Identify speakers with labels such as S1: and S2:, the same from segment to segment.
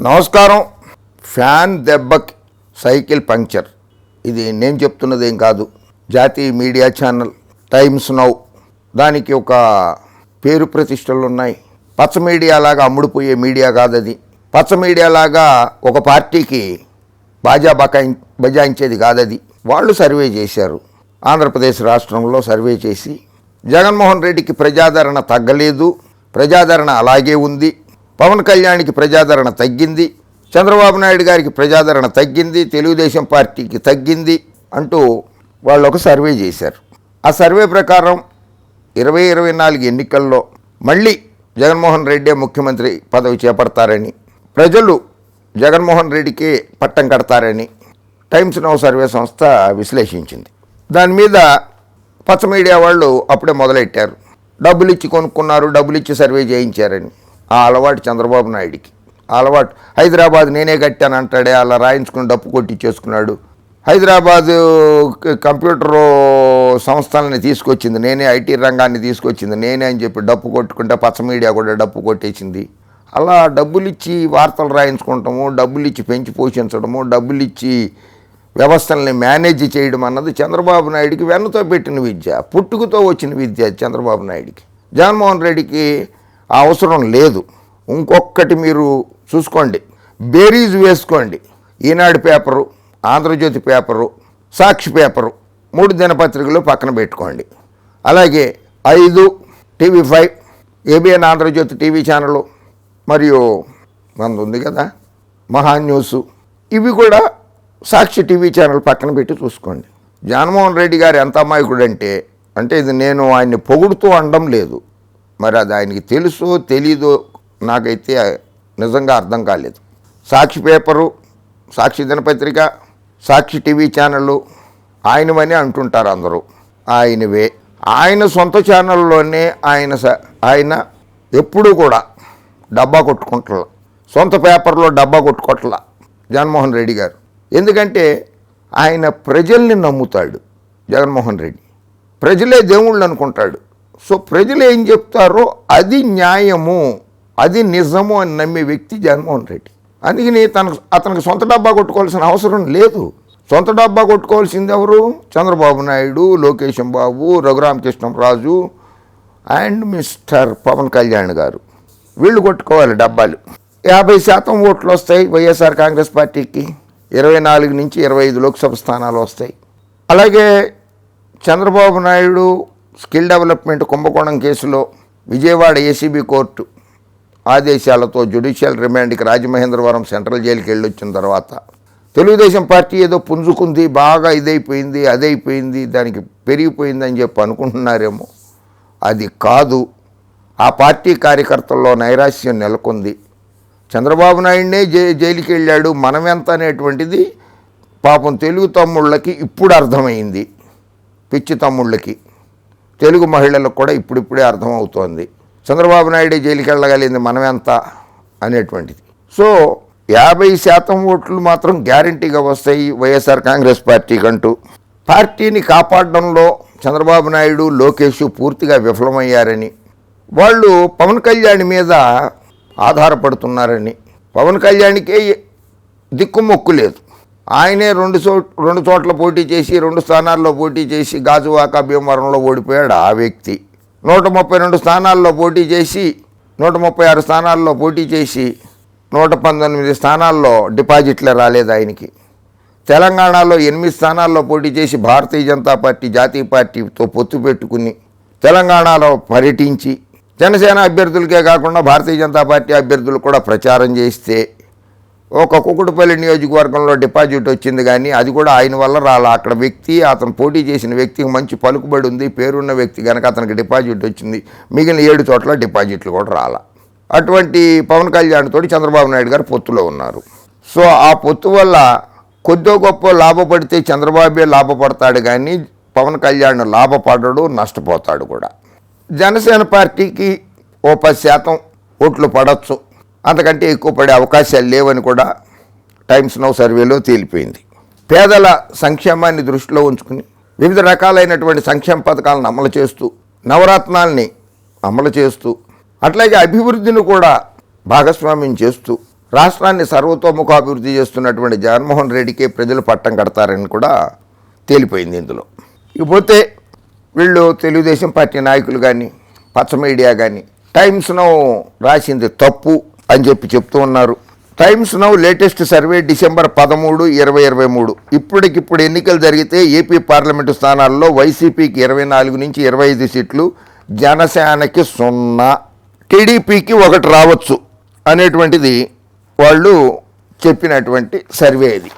S1: నమస్కారం. ఫ్యాన్ దెబ్బకి cycle puncture. ఇది నేను చెప్తున్నది ఏం కాదు. జాతీయ మీడియా ఛానల్ టైమ్స్ నౌ. దానికి ఒక పేరు ప్రతిష్టలు ఉన్నాయి. పచ్చ మీడియా లాగా అమ్ముడుపోయే మీడియా కాదు అది పచ్చ మీడియా లాగా ఒక పార్టీకి బాజా బకాయి బజాయించేది కాదది. వాళ్ళు సర్వే చేశారు. ఆంధ్రప్రదేశ్ రాష్ట్రంలో సర్వే చేసి జగన్మోహన్ రెడ్డికి ప్రజాదరణ తగ్గలేదు. ప్రజాదరణ అలాగే ఉంది. పవన్ కళ్యాణ్కి ప్రజాదరణ తగ్గింది చంద్రబాబు నాయుడు గారికి ప్రజాదరణ తగ్గింది తెలుగుదేశం పార్టీకి తగ్గింది అంటూ వాళ్ళు ఒక సర్వే చేశారు. ఆ సర్వే ప్రకారం ఇరవై ఇరవై నాలుగు ఎన్నికల్లో మళ్ళీ జగన్మోహన్ రెడ్డే ముఖ్యమంత్రి పదవి చేపడతారని ప్రజలు జగన్మోహన్ రెడ్డికి పట్టం కడతారని టైమ్స్ నౌ సర్వే సంస్థ విశ్లేషించింది. దాని మీద పచ్చ మీడియా వాళ్ళు అప్పుడే మొదలెట్టారు. డబ్బులు ఇచ్చి కొనుక్కున్నారు డబ్బులు ఇచ్చి సర్వే చేయించారని. ఆ అలవాటు చంద్రబాబు నాయుడికి. ఆ అలవాటు హైదరాబాద్ నేనే కట్టాను అంటాడే అలా రాయించుకుని డప్పు కొట్టి చేసుకున్నాడు. హైదరాబాదు కంప్యూటర్ సంస్థలని తీసుకొచ్చింది నేనే ఐటీ రంగాన్ని తీసుకొచ్చింది నేనే అని చెప్పి డప్పు కొట్టుకుంటే పచ్చ మీడియా కూడా డప్పు కొట్టేసింది. అలా డబ్బులు ఇచ్చి వార్తలు రాయించుకుంటాము డబ్బులు ఇచ్చి పెంచి పోషించడము డబ్బులు ఇచ్చి వ్యవస్థల్ని మేనేజ్ చేయడం అన్నది చంద్రబాబు నాయుడికి వెన్నతో పెట్టిన విద్య పుట్టుకతో వచ్చిన విద్య చంద్రబాబు నాయుడికి. జగన్మోహన్ రెడ్డికి అవసరం లేదు. ఇంకొకటి మీరు చూసుకోండి. బేరీజ్ వేసుకోండి. Eenadu paper Andhrajyothi paper Sakshi paper మూడు దినపత్రికలు పక్కన పెట్టుకోండి. అలాగే ఐదు TV five ABN Andhrajyothi TV channel మరియు మంది ఉంది కదా మహా న్యూస్ ఇవి కూడా సాక్షి టీవీ ఛానల్ పక్కన పెట్టి చూసుకోండి. జగన్మోహన్ రెడ్డి గారు ఎంత అమాయకుడు అంటే అంటే ఇది నేను ఆయన్ని పొగుడుతూ అనడం లేదు. మరి అది ఆయనకి తెలుసో తెలీదో నాకైతే నిజంగా అర్థం కాలేదు. సాక్షి పేపరు సాక్షి దినపత్రిక సాక్షి టీవీ ఛానళ్ళు ఆయనవని అంటుంటారు అందరూ. ఆయనవే. ఆయన సొంత ఛానల్లోనే ఆయన స- ఆయన ఎప్పుడూ కూడా డబ్బా కొట్టుకుంటలా. సొంత పేపర్లో డబ్బా కొట్టుకోవట్లా జగన్మోహన్ రెడ్డి గారు. ఎందుకంటే ఆయన ప్రజల్ని నమ్ముతాడు జగన్మోహన్ రెడ్డి. ప్రజలే దేవుళ్ళు అనుకుంటాడు. సో ప్రజలు ఏం చెప్తారో అది న్యాయము అది నిజము అని నమ్మే వ్యక్తి జగన్మోహన్ రెడ్డి. అందుకని తనకు అతనికి సొంత డబ్బా కొట్టుకోవాల్సిన అవసరం లేదు. సొంత డబ్బా కొట్టుకోవాల్సింది ఎవరు? Chandrababu Naidu Lokesham Babu Raghuramakrishnaraju and mister Pawan Kalyan garu. వీళ్ళు కొట్టుకోవాలి డబ్బాలు. యాభై శాతం ఓట్లు వస్తాయి వైఎస్ఆర్ కాంగ్రెస్ పార్టీకి. ఇరవై నాలుగు నుంచి ఇరవై ఐదు లోక్సభ స్థానాలు వస్తాయి. అలాగే చంద్రబాబు నాయుడు స్కిల్ డెవలప్మెంట్ కుంభకోణం కేసులో విజయవాడ ఏసీబీ కోర్టు ఆదేశాలతో జ్యుడిషియల్ రిమాండ్కి రాజమహేంద్రవరం సెంట్రల్ జైలుకి వెళ్ళొచ్చిన తర్వాత తెలుగుదేశం పార్టీ ఏదో పుంజుకుంది బాగా ఇదైపోయింది అదైపోయింది దానికి పెరిగిపోయింది అని చెప్పి అనుకుంటున్నారేమో. అది కాదు. ఆ పార్టీ కార్యకర్తల్లో నైరాశ్యం నెలకొంది. చంద్రబాబు నాయుడినే జై జైలుకి వెళ్ళాడు మనమెంత అనేటువంటిది పాపం తెలుగు తమ్ముళ్ళకి ఇప్పుడు అర్థమైంది. పిచ్చి తమ్ముళ్ళకి. తెలుగు మహిళలకు కూడా ఇప్పుడిప్పుడే అర్థమవుతోంది. చంద్రబాబు నాయుడు జైలుకి వెళ్ళగలిగింది మనమెంత అనేటువంటిది. సో యాభై శాతం ఓట్లు మాత్రం గ్యారంటీగా వస్తాయి వైఎస్ఆర్ కాంగ్రెస్ పార్టీకి అంటూ పార్టీని కాపాడడంలో చంద్రబాబు నాయుడు లోకేష్ పూర్తిగా విఫలమయ్యారని వాళ్ళు పవన్ కళ్యాణ్ మీద ఆధారపడుతున్నారని. పవన్ కళ్యాణ్కే దిక్కుమొక్కు లేదు. ఆయనే రెండు చో రెండు చోట్ల పోటీ చేసి రెండు స్థానాల్లో పోటీ చేసి గాజువాక భీమవరంలో ఓడిపోయాడు ఆ వ్యక్తి. నూట ముప్పై రెండు స్థానాల్లో పోటీ చేసి నూట ముప్పై ఆరు స్థానాల్లో పోటీ చేసి నూట పంతొమ్మిది స్థానాల్లో డిపాజిట్లు రాలేదు ఆయనకి. తెలంగాణలో ఎనిమిది స్థానాల్లో పోటీ చేసి భారతీయ జనతా పార్టీ జాతీయ పార్టీతో పొత్తు పెట్టుకుని తెలంగాణలో పర్యటించి జనసేన అభ్యర్థులకే కాకుండా భారతీయ జనతా పార్టీ అభ్యర్థులు కూడా ప్రచారం చేస్తే ఒక కుకుడుపల్లి నియోజకవర్గంలో డిపాజిట్ వచ్చింది కానీ అది కూడా ఆయన వల్ల రాలా. అక్కడ వ్యక్తి అతను పోటీ చేసిన వ్యక్తికి మంచి పలుకుబడి ఉంది. పేరున్న వ్యక్తి కనుక అతనికి డిపాజిట్ వచ్చింది. మిగిలిన ఏడు చోట్ల డిపాజిట్లు కూడా రాలా. అటువంటి పవన్ కళ్యాణ్ తోటి చంద్రబాబు నాయుడు గారు పొత్తులో ఉన్నారు. సో ఆ పొత్తు వల్ల కొద్దో గొప్ప లాభపడితే చంద్రబాబే లాభపడతాడు కానీ పవన్ కళ్యాణ్ లాభపడడు నష్టపోతాడు కూడా. జనసేన పార్టీకి ఓ పది శాతం ఓట్లు పడవచ్చు అంతకంటే ఎక్కువ పడే అవకాశాలు లేవని కూడా టైమ్స్ నౌ సర్వేలో తేలిపోయింది. పేదల సంక్షేమాన్ని దృష్టిలో ఉంచుకుని వివిధ రకాలైనటువంటి సంక్షేమ పథకాలను అమలు చేస్తూ నవరత్నాల్ని అమలు చేస్తూ అట్లాగే అభివృద్ధిని కూడా భాగస్వామ్యం చేస్తూ రాష్ట్రాన్ని సర్వతోముఖాభివృద్ధి చేస్తున్నటువంటి జగన్మోహన్ రెడ్డికే ప్రజలు పట్టం కడతారని కూడా తేలిపోయింది ఇందులో. ఇకపోతే వీళ్ళు తెలుగుదేశం పార్టీ నాయకులు కానీ పచ్చ మీడియా కానీ టైమ్స్ను రాసింది తప్పు. అని చెప్పి చెప్తూ ఉన్నారు. Times Now latest survey December పదమూడు ఇరవై ఇరవై మూడు. ఇప్పటికిప్పుడు ఎన్నికలు జరిగితే ఏపీ పార్లమెంటు స్థానాల్లో వైసీపీకి ఇరవై నాలుగు నుంచి ఇరవై ఐదు సీట్లు జనసేనకి సున్నా టీడీపీకి ఒకటి రావచ్చు అనేటువంటిది వాళ్ళు చెప్పినటువంటి సర్వే ఇది.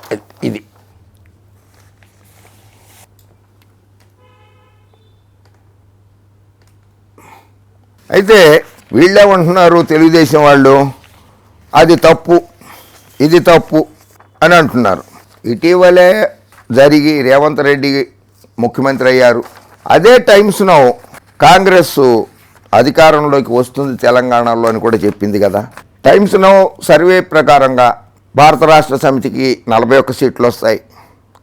S1: ఇది. అయితే వీళ్ళేమంటున్నారు తెలుగుదేశం వాళ్ళు? అది తప్పు ఇది తప్పు అని అంటున్నారు. ఇటీవలే జరిగి రేవంత్ రెడ్డి ముఖ్యమంత్రి అయ్యారు. అదే టైమ్స్ను కాంగ్రెస్ అధికారంలోకి వస్తుంది తెలంగాణలో అని కూడా చెప్పింది కదా. టైమ్స్ను సర్వే ప్రకారంగా భారత రాష్ట్ర సమితికి నలభై ఒక్క సీట్లు వస్తాయి.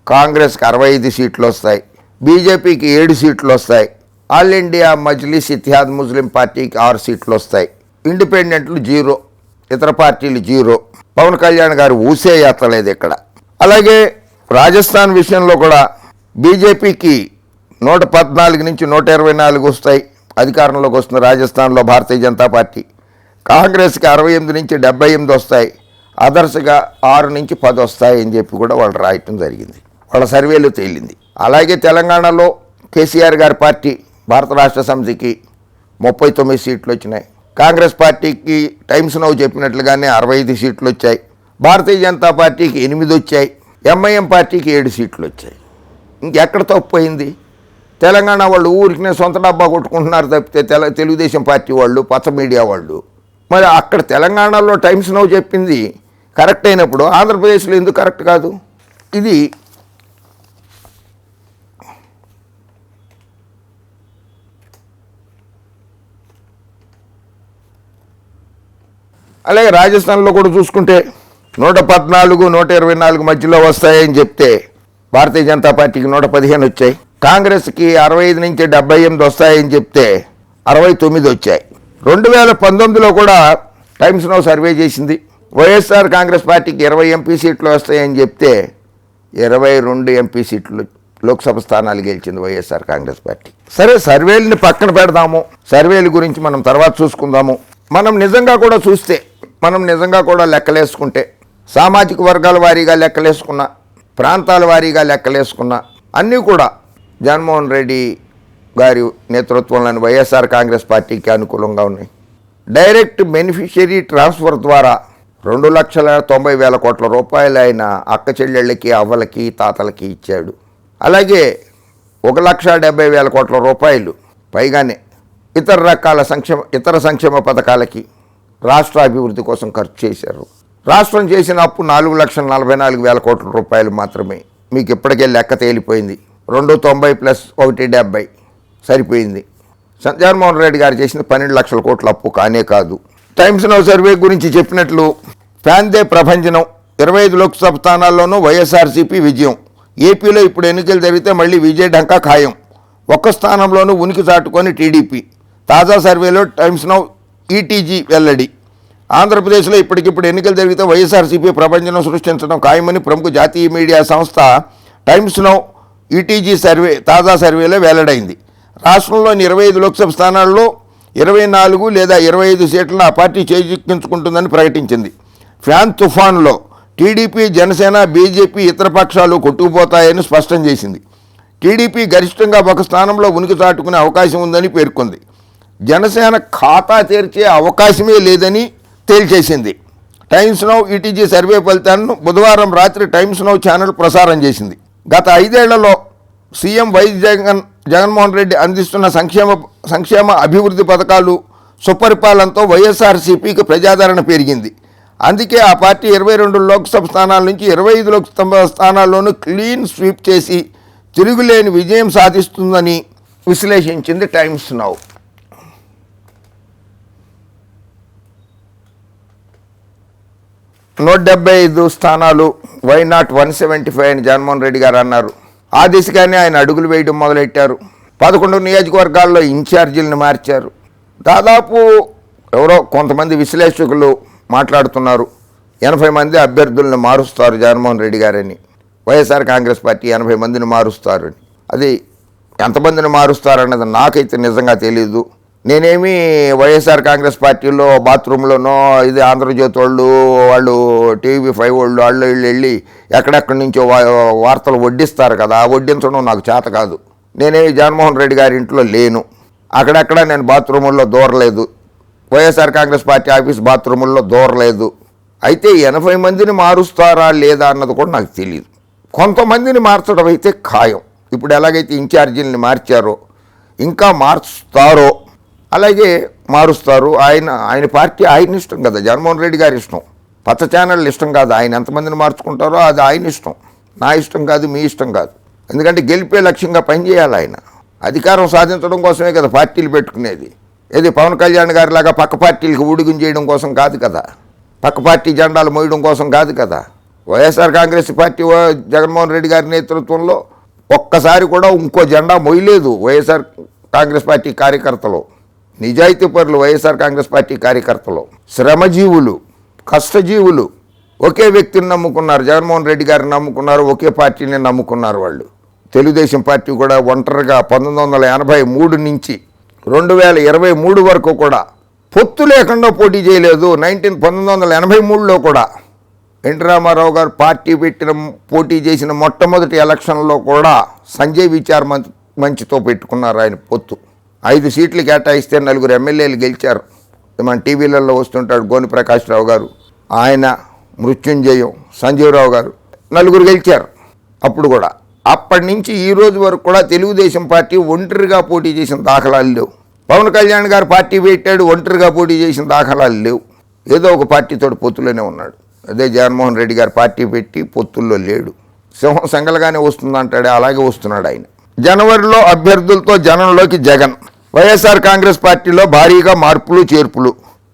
S1: కాంగ్రెస్కి అరవై ఐదు సీట్లు వస్తాయి. బీజేపీకి ఏడు సీట్లు వస్తాయి. ఆల్ ఇండియా మజ్లిస్ ఇతిహాద్ ముస్లిం పార్టీకి ఆరు సీట్లు వస్తాయి. ఇండిపెండెంట్లు జీరో ఇతర పార్టీలు జీరో. పవన్ కళ్యాణ్ గారు ఊసే ఎత్తలేదు ఇక్కడ. అలాగే రాజస్థాన్ విషయంలో కూడా బీజేపీకి నూట పద్నాలుగు నుంచి నూట ఇరవై నాలుగు వస్తాయి. అధికారంలోకి వస్తున్న రాజస్థాన్లో భారతీయ జనతా పార్టీ. కాంగ్రెస్కి అరవై ఎనిమిది నుంచి డెబ్బై ఎనిమిది వస్తాయి. అదర్స్గా ఆరు నుంచి పది వస్తాయి అని చెప్పి కూడా వాళ్ళు రాయటం జరిగింది. వాళ్ళ సర్వేలో తేలింది. అలాగే తెలంగాణలో కేసీఆర్ గారి పార్టీ భారత రాష్ట్ర సమితికి ముప్పై తొమ్మిది సీట్లు వచ్చినాయి. కాంగ్రెస్ పార్టీకి టైమ్స్ నౌ చెప్పినట్లుగానే అరవై ఐదు సీట్లు వచ్చాయి. భారతీయ జనతా పార్టీకి ఎనిమిది వచ్చాయి. ఎంఐఎం పార్టీకి ఏడు సీట్లు వచ్చాయి. ఇంకెక్కడ తప్పు అయింది? తెలంగాణ వాళ్ళు ఊరికి సొంత డబ్బా కొట్టుకుంటున్నారు తప్పితే తెల తెలుగుదేశం పార్టీ వాళ్ళు పచ్చ మీడియా వాళ్ళు. మరి అక్కడ తెలంగాణలో టైమ్స్ నౌ చెప్పింది కరెక్ట్ అయినప్పుడు ఆంధ్రప్రదేశ్లో ఎందుకు కరెక్ట్ కాదు? ఇది అలాగే రాజస్థాన్లో కూడా చూసుకుంటే నూట పద్నాలుగు నూట ఇరవై నాలుగు మధ్యలో వస్తాయని చెప్తే భారతీయ జనతా పార్టీకి నూట పదిహేను వచ్చాయి. కాంగ్రెస్కి అరవై ఐదు నుంచి డెబ్బై ఎనిమిది వస్తాయని చెప్తే అరవై తొమ్మిది వచ్చాయి. రెండు వేల పంతొమ్మిదిలో కూడా టైమ్స్ నో సర్వే చేసింది. వైఎస్ఆర్ కాంగ్రెస్ పార్టీకి ఇరవై ఎంపీ సీట్లు వస్తాయని చెప్తే ఇరవై రెండు ఎంపీ సీట్లు లోక్సభ స్థానాలు గెలిచింది వైఎస్ఆర్ కాంగ్రెస్ పార్టీ. సరే సర్వేలని పక్కన పెడదాము. సర్వేల గురించి మనం తర్వాత చూసుకుందాము. మనం నిజంగా కూడా చూస్తే మనం నిజంగా కూడా లెక్కలేసుకుంటే సామాజిక వర్గాల వారీగా లెక్కలేసుకున్న ప్రాంతాల వారీగా లెక్కలేసుకున్న అన్నీ కూడా జగన్మోహన్ రెడ్డి గారి నేతృత్వంలోని వైఎస్ఆర్ కాంగ్రెస్ పార్టీకి అనుకూలంగా ఉన్నాయి. డైరెక్ట్ బెనిఫిషియరీ ట్రాన్స్ఫర్ ద్వారా రెండు లక్షల తొంభై వేల కోట్ల రూపాయలు ఆయన అక్క చెల్లెళ్ళకి అవ్వలకి తాతలకి ఇచ్చాడు. అలాగే ఒక లక్ష డెబ్బై వేల కోట్ల రూపాయలు పైగానే ఇతర రకాల సంక్షేమ ఇతర సంక్షేమ పథకాలకి రాష్ట్ర అభివృద్ధి కోసం ఖర్చు చేశారు. రాష్ట్రం చేసిన అప్పు నాలుగు లక్షల నలభై నాలుగు వేల కోట్ల రూపాయలు మాత్రమే. మీకు ఇప్పటికే లెక్క తేలిపోయింది. రెండు తొంభై ప్లస్ ఒకటి డెబ్బై సరిపోయింది. స- జగన్మోహన్ రెడ్డి గారు చేసిన పన్నెండు లక్షల కోట్ల అప్పు కానే కాదు. టైమ్స్ నౌ సర్వే గురించి చెప్పినట్లు ఫ్యాన్దే ప్రభంజనం ఇరవై ఐదు లోక్సభ స్థానాల్లోనూ వైఎస్ఆర్సీపీ విజయం. ఏపీలో ఇప్పుడు ఎన్నికలు జరిగితే మళ్ళీ విజయ ఢంకా ఖాయం. ఒక్క స్థానంలోనూ ఉనికి చాటుకొని టీడీపీ. తాజా సర్వేలో టైమ్స్ నౌ ఈటీజీ వెల్లడి. ఆంధ్రప్రదేశ్లో ఇప్పటికిప్పుడు ఎన్నికలు జరిగితే వైఎస్ఆర్సీపీ ప్రపంచం సృష్టించడం ఖాయమని ప్రముఖ జాతీయ మీడియా సంస్థ టైమ్స్ నౌ ఈటీజీ సర్వే తాజా సర్వేలో వెల్లడైంది. రాష్ట్రంలోని ఇరవై ఐదు లోక్సభ స్థానాల్లో ఇరవై నాలుగు లేదా ఇరవై ఐదు సీట్లను ఆ పార్టీ చేజిక్కించుకుంటుందని ప్రకటించింది. ఫ్యాన్ తుఫాన్లో టీడీపీ జనసేన బీజేపీ ఇతర పక్షాలు కొట్టుకుపోతాయని స్పష్టం చేసింది. టీడీపీ గరిష్టంగా ఒక స్థానంలో ఉనికి చాటుకునే అవకాశం ఉందని పేర్కొంది. జనసేన ఖాతా తెరిచే అవకాశమే లేదని తేల్చేసింది. టైమ్స్ నౌ ఈటీజీ సర్వే ఫలితాలను బుధవారం రాత్రి టైమ్స్ నౌ ఛానల్ ప్రసారం చేసింది. గత ఐదేళ్ళలో సీఎం వైఎస్ జగన్ జగన్మోహన్ రెడ్డి అందిస్తున్న సంక్షేమ సంక్షేమ అభివృద్ధి పథకాలు సుపరిపాలనతో వైఎస్ఆర్సీపీకి ప్రజాదరణ పెరిగింది. అందుకే ఆ పార్టీ ఇరవై రెండు లోక్సభ స్థానాల నుంచి ఇరవై ఐదు లోక్సభ స్థానాల్లోనూ క్లీన్ స్వీప్ చేసి తిరుగులేని విజయం సాధిస్తుందని విశ్లేషించింది టైమ్స్ నౌ నూట డెబ్బై ఐదు స్థానాలు why not one seventy five అని జగన్మోహన్ రెడ్డి గారు అన్నారు. ఆ దిశగానే ఆయన అడుగులు వేయడం మొదలెట్టారు. పదకొండు నియోజకవర్గాల్లో ఇన్ఛార్జీలను మార్చారు. దాదాపు ఎవరో కొంతమంది విశ్లేషకులు మాట్లాడుతున్నారు. ఎనభై మంది అభ్యర్థులను మారుస్తారు జగన్మోహన్ రెడ్డి గారని. వైఎస్ఆర్ కాంగ్రెస్ పార్టీ ఎనభై మందిని మారుస్తారు అని అది ఎంతమందిని మారుస్తారన్నది నాకైతే నిజంగా తెలియదు నేనేమి వైఎస్ఆర్ కాంగ్రెస్ పార్టీలో బాత్రూంలోనో ఇది ఆంధ్రజ్యోతి వాళ్ళు వాళ్ళు టీవీ ఫైవ్ వాళ్ళు వాళ్ళు వీళ్ళు వెళ్ళి ఎక్కడెక్కడి నుంచో వార్తలు వడ్డిస్తారు కదా వడ్డించడం నాకు చేత కాదు. నేనే జగన్మోహన్ రెడ్డి గారి ఇంట్లో లేను. అక్కడెక్కడ నేను బాత్రూముల్లో దూరలేదు. వైఎస్ఆర్ కాంగ్రెస్ పార్టీ ఆఫీస్ బాత్రూముల్లో దూరలేదు. అయితే ఎనభై మందిని మారుస్తారా లేదా అన్నది కూడా నాకు తెలియదు కొంతమందిని మార్చడం అయితే ఖాయం. ఇప్పుడు ఎలాగైతే ఇన్ఛార్జీలని మార్చారో ఇంకా మార్చుతారో అలాగే మారుస్తారు. ఆయన ఆయన పార్టీ ఆయన ఇష్టం కదా. జగన్మోహన్ రెడ్డి గారి ఇష్టం. పచ్చ ఛానల్ ఇష్టం కాదు. ఆయన ఎంతమందిని మార్చుకుంటారో అది ఆయన ఇష్టం. నా ఇష్టం కాదు మీ ఇష్టం కాదు. ఎందుకంటే గెలిపే లక్ష్యంగా పనిచేయాలి ఆయన. అధికారం సాధించడం కోసమే కదా పార్టీలు పెట్టుకునేది. ఏది పవన్ కళ్యాణ్ గారి లాగా పక్క పార్టీలకు ఊడిగం చేయడం కోసం కాదు కదా. పక్క పార్టీ జెండాలు మోయడం కోసం కాదు కదా. YSR Congress party Jaganmohan Reddy garu నేతృత్వంలో ఒక్కసారి కూడా ఇంకో జెండా మొయ్యలేదు వైఎస్ఆర్ కాంగ్రెస్ పార్టీ కార్యకర్తలు. నిజాయితీ పరులు వైఎస్ఆర్ కాంగ్రెస్ పార్టీ కార్యకర్తలు శ్రమజీవులు కష్టజీవులు ఒకే వ్యక్తిని నమ్ముకున్నారు జగన్మోహన్ రెడ్డి గారిని నమ్ముకున్నారు ఒకే పార్టీని నమ్ముకున్నారు వాళ్ళు. తెలుగుదేశం పార్టీ కూడా ఒంటరిగా పంతొమ్మిది వందల ఎనభై మూడు నుంచి రెండు వేల ఇరవై మూడు వరకు కూడా పొత్తు లేకుండా పోటీ చేయలేదు. నైన్టీన్ పంతొమ్మిది వందల ఎనభై మూడులో కూడా ఎన్టీ రామారావు గారు పార్టీ పెట్టిన పోటీ చేసిన మొట్టమొదటి ఎలక్షన్లో కూడా సంజయ్ విచార్ మంచితో పెట్టుకున్నారు ఆయన పొత్తు. ఐదు సీట్లు కేటాయిస్తే నలుగురు ఎమ్మెల్యేలు గెలిచారు. మన టీవీలలో వస్తుంటాడు గోని ప్రకాశ్రావు గారు. ఆయన మృత్యుంజయం సంజీవరావు గారు. నలుగురు గెలిచారు. అప్పుడు కూడా అప్పటి నుంచి ఈ రోజు వరకు కూడా తెలుగుదేశం పార్టీ ఒంటరిగా పోటీ చేసిన దాఖలాలు లేవు. పవన్ కళ్యాణ్ గారు పార్టీ పెట్టాడు ఒంటరిగా పోటీ చేసిన దాఖలాలు లేవు. ఏదో ఒక పార్టీతో పొత్తులోనే ఉన్నాడు. అదే జగన్మోహన్ రెడ్డి గారు పార్టీ పెట్టి పొత్తుల్లో లేడు. సింహం సంగలగానే వస్తుందంటాడే అలాగే వస్తున్నాడు ఆయన. జనవరిలో అభ్యర్థులతో జనంలోకి జగన్. వైఎస్ఆర్ కాంగ్రెస్ పార్టీలో భారీగా మార్పులు చేర్పులు.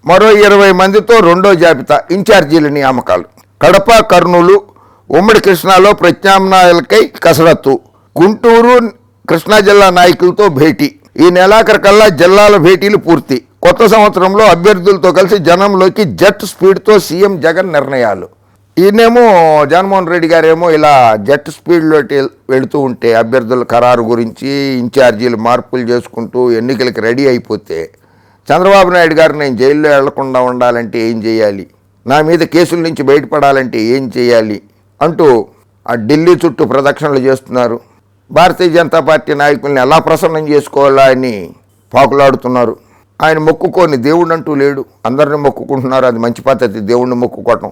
S1: మరో ఇరవై మందితో రెండో జాబితా ఇన్ఛార్జీల నియామకాలు. కడప కర్నూలు ఉమ్మడి కృష్ణాలో ప్రత్యామ్నాయాలకై కసరత్తు. గుంటూరు కృష్ణా జిల్లా నాయకులతో భేటీ. ఈ నెలాఖరికల్లా జిల్లాల భేటీలు పూర్తి. కొత్త సంవత్సరంలో అభ్యర్థులతో కలిసి జనంలోకి జెట్ స్పీడ్తో సీఎం జగన్ నిర్ణయాలు. ఈయనేమో జగన్మోహన్ రెడ్డి గారేమో ఇలా జెట్ స్పీడ్లో వెళుతూ ఉంటే అభ్యర్థుల ఖరారు గురించి ఇన్ఛార్జీలు మార్పులు చేసుకుంటూ ఎన్నికలకు రెడీ అయిపోతే చంద్రబాబు నాయుడు గారు నేను జైల్లో వెళ్ళకుండా ఉండాలంటే ఏం చేయాలి? నా మీద కేసుల నుంచి బయటపడాలంటే ఏం చేయాలి? అంటూ ఆ ఢిల్లీ చుట్టూ ప్రదక్షిణలు చేస్తున్నారు. భారతీయ జనతా పార్టీ నాయకుల్ని ఎలా ప్రసన్నం చేసుకోవాలా అని పాకులాడుతున్నారు. ఆయన మొక్కుకొని దేవుడు అంటూ లేడు. అందరిని మొక్కుకుంటున్నారు. అది మంచి పద్ధతి. దేవుణ్ణి మొక్కుకోవటం.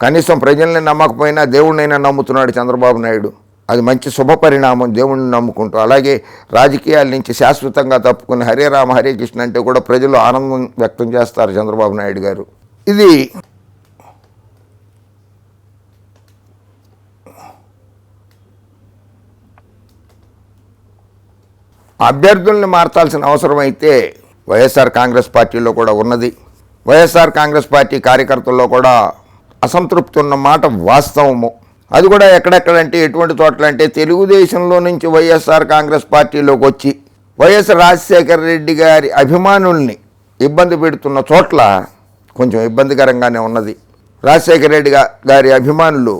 S1: కనీసం ప్రజల్ని నమ్మకపోయినా దేవుడినైనా నమ్ముతున్నాడు చంద్రబాబు నాయుడు. అది మంచి శుభ పరిణామం దేవుణ్ణి నమ్ముకుంటూ. అలాగే రాజకీయాల నుంచి శాశ్వతంగా తప్పుకుని హరే రామ హరే కృష్ణ అంటే కూడా ప్రజలు ఆనందం వ్యక్తం చేస్తారు చంద్రబాబు నాయుడు గారు. ఇది అభ్యర్థుల్ని మార్చాల్సిన అవసరం అయితే వైఎస్ఆర్ కాంగ్రెస్ పార్టీలో కూడా ఉన్నది. వైఎస్ఆర్ కాంగ్రెస్ పార్టీ కార్యకర్తల్లో కూడా అసంతృప్తి ఉన్న మాట వాస్తవము. అది కూడా ఎక్కడెక్కడంటే ఎటువంటి చోట్లంటే తెలుగుదేశంలో నుంచి వైఎస్ఆర్ కాంగ్రెస్ పార్టీలోకి వచ్చి వైఎస్ రాజశేఖర రెడ్డి గారి అభిమానుల్ని ఇబ్బంది పెడుతున్న చోట్ల కొంచెం ఇబ్బందికరంగానే ఉన్నది. రాజశేఖర రెడ్డి గారి అభిమానులు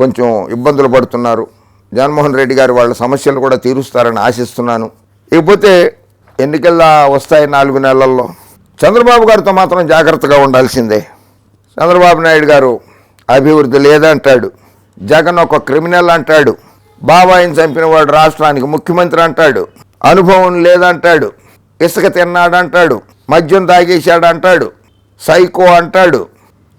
S1: కొంచెం ఇబ్బందులు పడుతున్నారు. జగన్మోహన్ రెడ్డి గారు వాళ్ళ సమస్యలు కూడా తీరుస్తారని ఆశిస్తున్నాను. ఇకపోతే ఎన్నికల్లా వస్తాయి నాలుగు నెలల్లో. చంద్రబాబు గారితో మాత్రం జాగ్రత్తగా ఉండాల్సిందే. చంద్రబాబు నాయుడు గారు అభివృద్ధి లేదంటాడు. జగన్ ఒక క్రిమినల్ అంటాడు. బాబాయిని చంపినవాడు రాష్ట్రానికి ముఖ్యమంత్రి అంటాడు. అనుభవం లేదంటాడు. ఇసుక తిన్నాడంటాడు. మద్యం తాగేశాడు అంటాడు సైకో అంటాడు.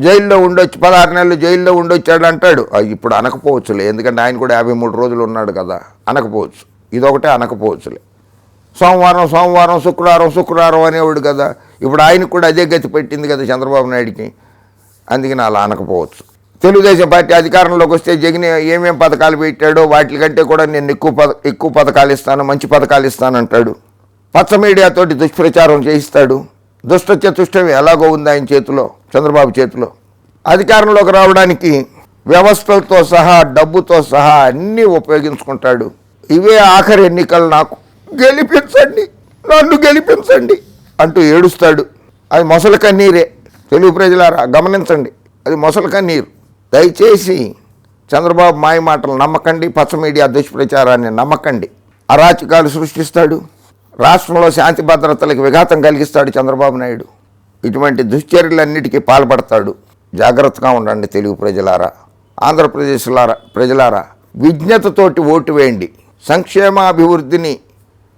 S1: జైల్లో ఉండొచ్చు పదహారు నెలలు జైల్లో ఉండొచ్చాడు అంటాడు ఇప్పుడు అనకపోవచ్చులే. ఎందుకంటే ఆయన కూడా యాభై మూడు రోజులు ఉన్నాడు కదా. అనకపోవచ్చు. ఇదొకటే అనకపోవచ్చులే. సోమవారం సోమవారం శుక్రవారం శుక్రవారం అనేవాడు కదా. ఇప్పుడు ఆయనకు కూడా అదే గతి పెట్టింది కదా చంద్రబాబు నాయుడికి. అందుకని అలా అనకపోవచ్చు. తెలుగుదేశం పార్టీ అధికారంలోకి వస్తే జగన్ ఏమేం పథకాలు పెట్టాడో వాటి కంటే కూడా నేను ఎక్కువ పథ ఎక్కువ పథకాలు ఇస్తాను మంచి పథకాలు ఇస్తానంటాడు పచ్చ మీడియాతోటి దుష్ప్రచారం చేయిస్తాడు. దుష్ట చతుష్టం ఎలాగో ఉంది ఆయన చేతిలో చంద్రబాబు చేతిలో. అధికారంలోకి రావడానికి వ్యవస్థలతో సహా డబ్బుతో సహా అన్నీ ఉపయోగించుకుంటాడు. ఇవే ఆఖరి ఎన్నికలు నాకు. గెలిపించండి నన్ను గెలిపించండి అంటూ ఏడుస్తాడు. అది మొసలి కన్నీరే. తెలుగు ప్రజలారా గమనించండి. అది మొసలి కన్నీరు. దయచేసి చంద్రబాబు మాయ మాటలు నమ్మకండి పచ్చ మీడియా దుష్ప్రచారాన్ని నమ్మకండి. అరాచకాలు సృష్టిస్తాడు రాష్ట్రంలో శాంతి భద్రతలకు విఘాతం కలిగిస్తాడు చంద్రబాబు నాయుడు. ఇటువంటి దుశ్చర్యలన్నిటికీ పాల్పడతాడు. జాగ్రత్తగా ఉండండి తెలుగు ప్రజలారా ఆంధ్రప్రదేశ్లారా ప్రజలారా. విజ్ఞతతోటి ఓటు వేయండి. సంక్షేమాభివృద్ధిని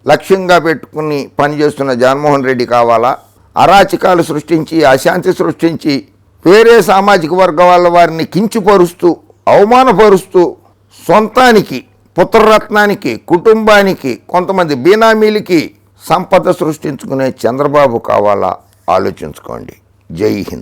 S1: లక్ష్యంగా పెట్టుకుని పనిచేస్తున్న జగన్మోహన్ రెడ్డి కావాలా? అరాచకాలు సృష్టించి అశాంతి సృష్టించి వేరే సామాజిక వర్గాల వారిని కించిపరుస్తూ అవమానపరుస్తూ సొంతానికి పుత్రరత్నానికి కుటుంబానికి కొంతమంది బీనామీలకి సంపద సృష్టించుకునే చంద్రబాబు కావాలా? ఆలోచించుకోండి. జై హింద్.